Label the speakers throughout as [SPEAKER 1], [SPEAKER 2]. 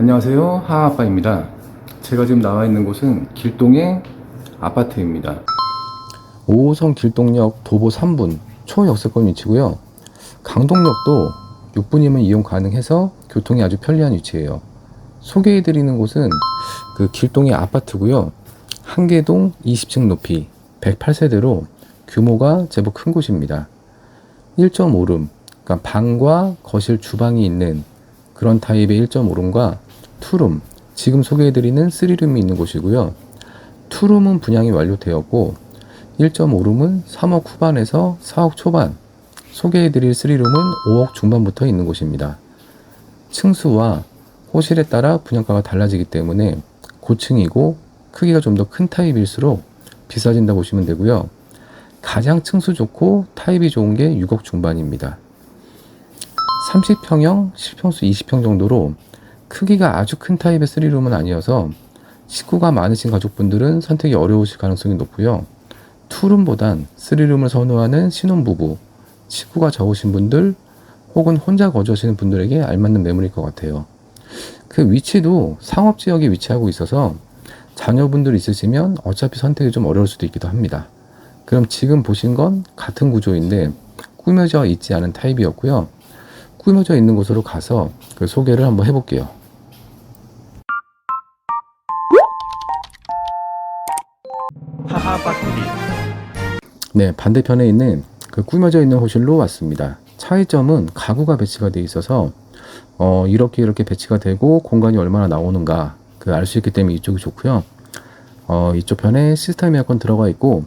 [SPEAKER 1] 안녕하세요. 하아빠입니다. 제가 지금 나와 있는 곳은 길동의 아파트입니다. 5호선 길동역 도보 3분 초역세권 위치고요. 강동역도 6분이면 이용 가능해서 교통이 아주 편리한 위치예요. 소개해드리는 곳은 그 길동의 아파트고요. 한계동 20층 높이 108세대로 규모가 제법 큰 곳입니다. 1.5룸 그러니까 방과 거실 주방이 있는 그런 타입의 1.5룸과 투룸, 지금 소개해드리는 3룸이 있는 곳이고요. 투룸은 분양이 완료되었고 1.5룸은 3억 후반에서 4억 초반, 소개해드릴 3룸은 5억 중반부터 있는 곳입니다. 층수와 호실에 따라 분양가가 달라지기 때문에 고층이고 크기가 좀 더 큰 타입일수록 비싸진다 보시면 되고요. 가장 층수 좋고 타입이 좋은 게 6억 중반입니다. 30평형, 실평수 20평 정도로 크기가 아주 큰 타입의 3룸은 아니어서 식구가 많으신 가족분들은 선택이 어려우실 가능성이 높고요. 투룸보단 3룸을 선호하는 신혼부부, 식구가 적으신 분들 혹은 혼자 거주하시는 분들에게 알맞는 매물일 것 같아요. 그 위치도 상업지역에 위치하고 있어서 자녀분들 있으시면 어차피 선택이 좀 어려울 수도 있기도 합니다. 그럼 지금 보신 건 같은 구조인데 꾸며져 있지 않은 타입이었고요. 꾸며져 있는 곳으로 가서 그 소개를 한번 해볼게요.
[SPEAKER 2] 하하바퀴
[SPEAKER 1] 네, 반대편에 있는 그 꾸며져 있는 호실로 왔습니다. 차이점은 가구가 배치가 되어 있어서 어, 이렇게 이렇게 배치가 되고 공간이 얼마나 나오는가 그 알 수 있기 때문에 이쪽이 좋고요. 어, 이쪽 편에 시스템 에어컨 들어가 있고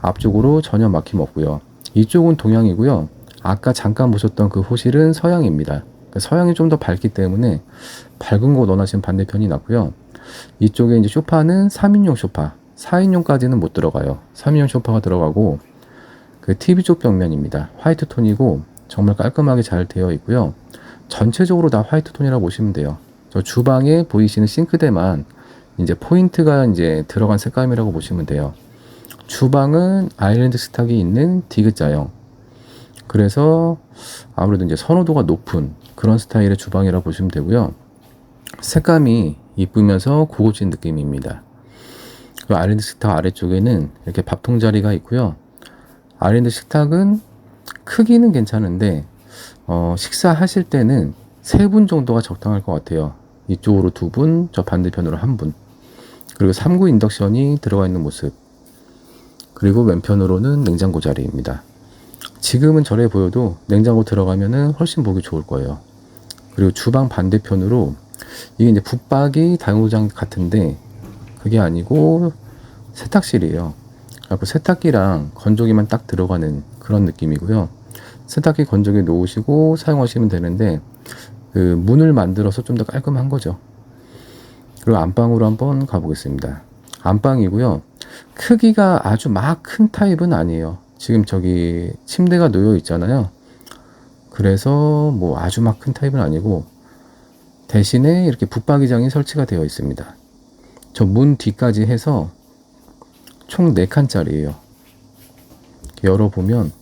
[SPEAKER 1] 앞쪽으로 전혀 막힘 없고요. 이쪽은 동양이고요. 아까 잠깐 보셨던 그 호실은 서양입니다. 그러니까 서양이 좀 더 밝기 때문에 밝은 곳 원하시는 반대편이 낫고요. 이쪽에 이제 소파는 3인용 소파, 4인용까지는 못 들어가요. 3인용 소파가 들어가고 그 TV 쪽 벽면입니다. 화이트 톤이고 정말 깔끔하게 잘 되어 있고요. 전체적으로 다 화이트 톤이라고 보시면 돼요. 저 주방에 보이시는 싱크대만 이제 포인트가 이제 들어간 색감이라고 보시면 돼요. 주방은 아일랜드 스탁이 있는 디귿자형. 그래서 아무래도 이제 선호도가 높은 그런 스타일의 주방이라고 보시면 되고요. 색감이 이쁘면서 고급진 느낌입니다. 그 아일랜드 식탁 아래쪽에는 이렇게 밥통 자리가 있고요. 아일랜드 식탁은 크기는 괜찮은데 어, 식사하실 때는 세 분 정도가 적당할 것 같아요. 이쪽으로 두 분, 저 반대편으로 한 분. 그리고 3구 인덕션이 들어가 있는 모습. 그리고 왼편으로는 냉장고 자리입니다. 지금은 저래 보여도 냉장고 들어가면은 훨씬 보기 좋을 거예요. 그리고 주방 반대편으로 이게 이제 붙박이 다용도장 같은데 그게 아니고 세탁실이에요. 그래서 세탁기랑 건조기만 딱 들어가는 그런 느낌이고요. 세탁기 건조기 놓으시고 사용하시면 되는데 그 문을 만들어서 좀 더 깔끔한 거죠. 그리고 안방으로 한번 가보겠습니다. 안방이고요. 크기가 아주 막 큰 타입은 아니에요. 지금 저기 침대가 놓여 있잖아요. 그래서 뭐 아주 막 큰 타입은 아니고 대신에 이렇게 붙박이장이 설치가 되어 있습니다. 저 문 뒤까지 해서 총 4칸짜리예요. 열어보면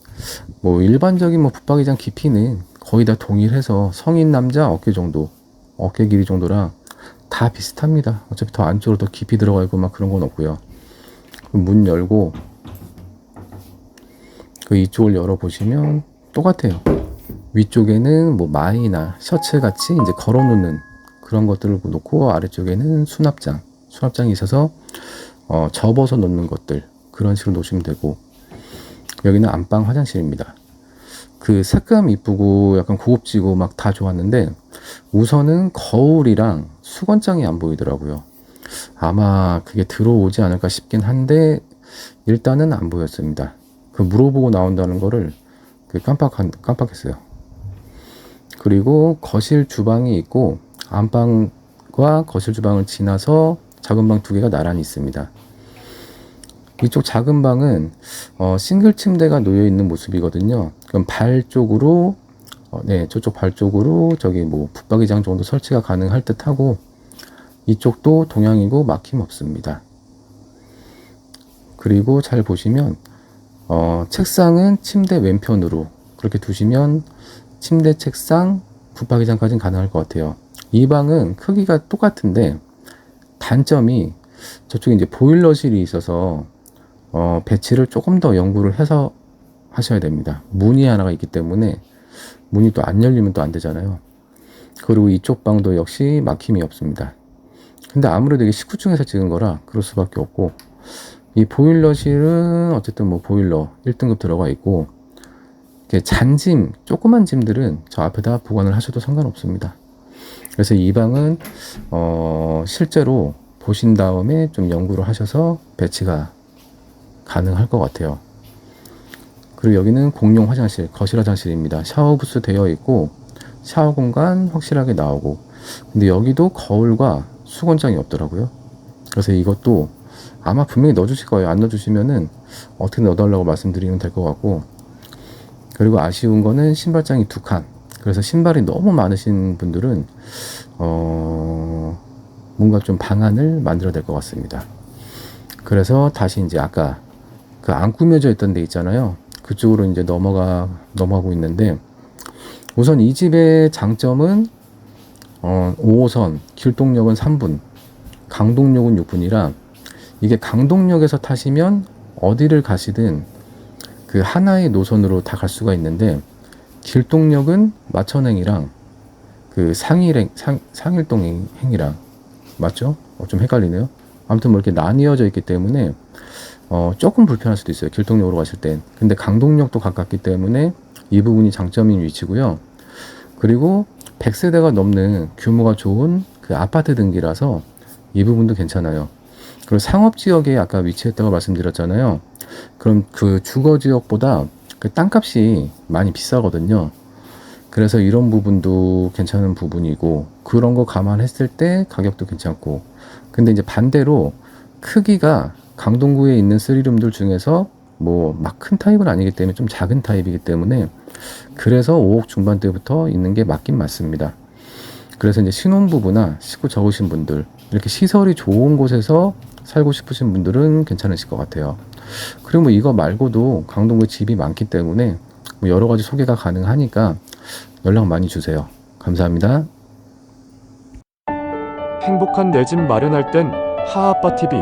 [SPEAKER 1] 뭐 일반적인 뭐 붙박이장 깊이는 거의 다 동일해서 성인 남자 어깨 정도, 어깨 길이 정도랑 다 비슷합니다. 어차피 더 안쪽으로 더 깊이 들어가 있고 막 그런 건 없고요. 문 열고 그 이쪽을 열어 보시면 똑같아요. 위쪽에는 뭐 마이나 셔츠 같이 이제 걸어 놓는 그런 것들을 놓고 아래쪽에는 수납장, 수납장이 있어서 어, 접어서 놓는 것들 그런 식으로 놓으시면 되고 여기는 안방 화장실입니다. 그 색감 이쁘고 약간 고급지고 막 다 좋았는데 우선은 거울이랑 수건장이 안 보이더라고요. 아마 그게 들어오지 않을까 싶긴 한데 일단은 안 보였습니다. 그 물어보고 나온다는 거를 그 깜빡 깜빡했어요. 그리고 거실 주방이 있고 안방과 거실 주방을 지나서 작은 방 두 개가 나란히 있습니다. 이쪽 작은 방은 어, 싱글 침대가 놓여 있는 모습이거든요. 그럼 발 쪽으로 어, 네 저쪽 발 쪽으로 저기 뭐 붙박이장 정도 설치가 가능할 듯하고 이쪽도 동양이고 막힘 없습니다. 그리고 잘 보시면 어, 책상은 침대 왼편으로 그렇게 두시면 침대 책상 붙박이장까지는 가능할 것 같아요. 이 방은 크기가 똑같은데 단점이 저쪽에 이제 보일러실이 있어서 어, 배치를 조금 더 연구를 해서 하셔야 됩니다. 문이 하나가 있기 때문에 문이 또 안 열리면 또 안 되잖아요. 그리고 이쪽 방도 역시 막힘이 없습니다. 근데 아무래도 이게 19층에서 찍은 거라 그럴 수밖에 없고 이 보일러실은 어쨌든 뭐 보일러 1등급 들어가 있고 잔짐 조그만 짐들은 저 앞에다 보관을 하셔도 상관없습니다. 그래서 이 방은 어 실제로 보신 다음에 좀 연구를 하셔서 배치가 가능할 것 같아요. 그리고 여기는 공용 화장실, 거실 화장실입니다. 샤워 부스 되어 있고 샤워 공간 확실하게 나오고 근데 여기도 거울과 수건장이 없더라고요. 그래서 이것도 아마 분명히 넣어주실 거예요. 안 넣어주시면은 어떻게 넣어달라고 말씀드리면 될 것 같고 그리고 아쉬운 거는 신발장이 두 칸. 그래서 신발이 너무 많으신 분들은 어 뭔가 좀 방안을 만들어야 될 것 같습니다. 그래서 다시 이제 아까 그 안 꾸며져 있던 데 있잖아요. 그쪽으로 이제 넘어가 넘어가고 있는데 우선 이 집의 장점은 어 5호선 길동역은 3분, 강동역은 6분이라 이게 강동역에서 타시면 어디를 가시든 그 하나의 노선으로 다 갈 수가 있는데 길동역은 마천행이랑 그 상일행 상, 상일동 행이랑 맞죠? 어, 좀 헷갈리네요. 아무튼 뭐 이렇게 나뉘어져 있기 때문에 어, 조금 불편할 수도 있어요. 길동역으로 가실 땐. 근데 강동역도 가깝기 때문에 이 부분이 장점인 위치고요. 그리고 100세대가 넘는 규모가 좋은 그 아파트 등기라서 이 부분도 괜찮아요. 그리고 상업 지역에 아까 위치했다고 말씀드렸잖아요. 그럼 그 주거 지역보다 그 땅값이 많이 비싸거든요. 그래서 이런 부분도 괜찮은 부분이고 그런 거 감안했을 때 가격도 괜찮고 근데 이제 반대로 크기가 강동구에 있는 쓰리룸들 중에서 뭐 막 큰 타입은 아니기 때문에 좀 작은 타입이기 때문에 그래서 5억 중반대부터 있는 게 맞긴 맞습니다. 그래서 이제 신혼부부나 식구 적으신 분들 이렇게 시설이 좋은 곳에서 살고 싶으신 분들은 괜찮으실 것 같아요. 그리고 뭐 이거 말고도 강동구에 집이 많기 때문에 뭐 여러 가지 소개가 가능하니까 연락 많이 주세요. 감사합니다.
[SPEAKER 2] 행복한 내 집 마련할 땐 하아빠 TV